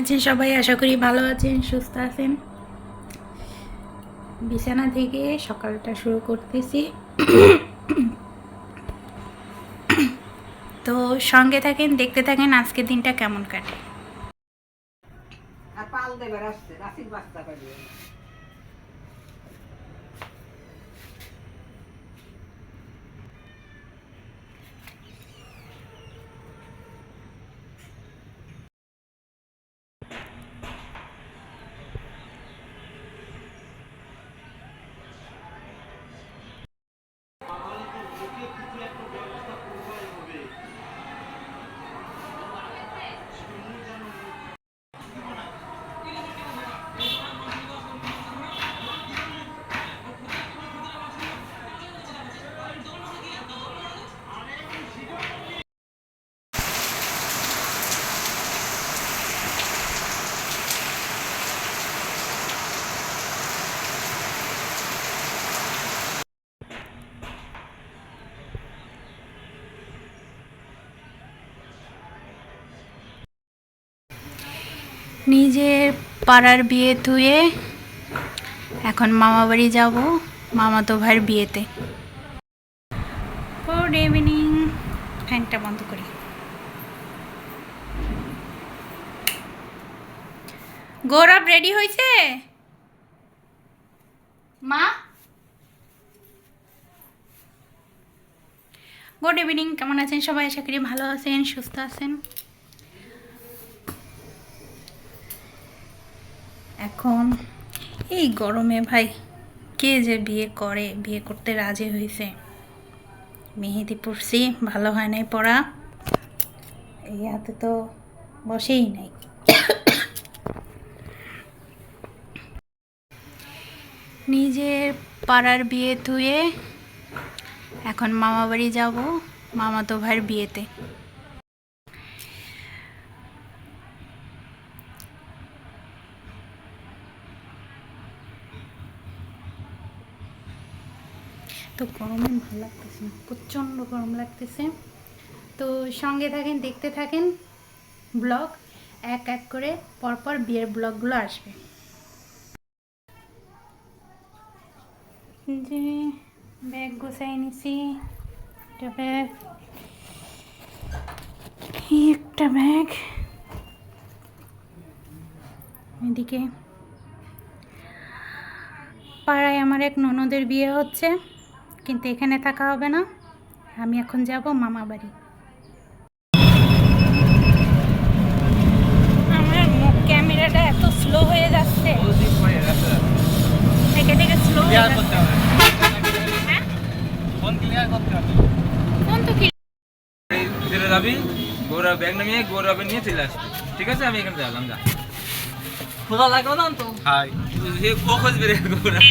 আছেন? সবাই আশা করি ভালো আছেন, সুস্থ আছেন। বিছানা থেকে সকালটা শুরু করতেছি। তো সঙ্গে থাকেন, দেখতে থাকেন, আজকের দিনটা কেমন কাটে? নিজের পাড়ার বিয়ে ধুয়ে এখন মামা বাড়ি যাব মামা তো ভাইয়ের বিয়েতে। গুড ইভিনিং ফ্যানটা বন্ধ করি। গৌরব রেডি হয়েছে মা? গুড ইভিনিং কেমন আছেন সবাই? আশা করি ভালো আছেন, সুস্থ আছেন। এখন, এই গরমে ভাই, কে যে বিয়ে করে, বিয়ে করতে রাজি হয়েছে মেহেদি পড়ছি ভালো হয় নাই পড়া। এই হাতে তো বসেই নাই। নিজের পাড়ার বিয়ে ধুয়ে এখন মামা বাড়ি যাব মামা তো ভাইয়ের বিয়েতে। তো গরমে ভালো লাগতেছে না, প্রচণ্ড গরম লাগতেছে। তো সঙ্গে থাকেন, দেখতে থাকেন ব্লগ, এক এক করে পরপর বিয়ের ব্লগগুলো আসবে। যে ব্যাগ গোছাই নিছি, একটা ব্যাগ একটা ব্যাগ। এদিকে পাড়ায় আমার এক ননদের বিয়ে হচ্ছে। কিন্তু এখানে থাকা হবে না। আমি এখন যাব মামা বাড়ি। আমার মুখ ক্যামেরাটা এত স্লো হয়ে যাচ্ছে। থেকে থেকে স্লো হয়ে যাচ্ছে। হ্যাঁ? ফোন তো কি চলে যাবি গৌরব ব্যাগ নামিয়ে গৌরবে নিয়ে চলে আসবি। ঠিক আছে? আমি এখানে গেলাম যা। খোলা লাগল না তো? হাই। ও খোঁজবে রে গৌরব।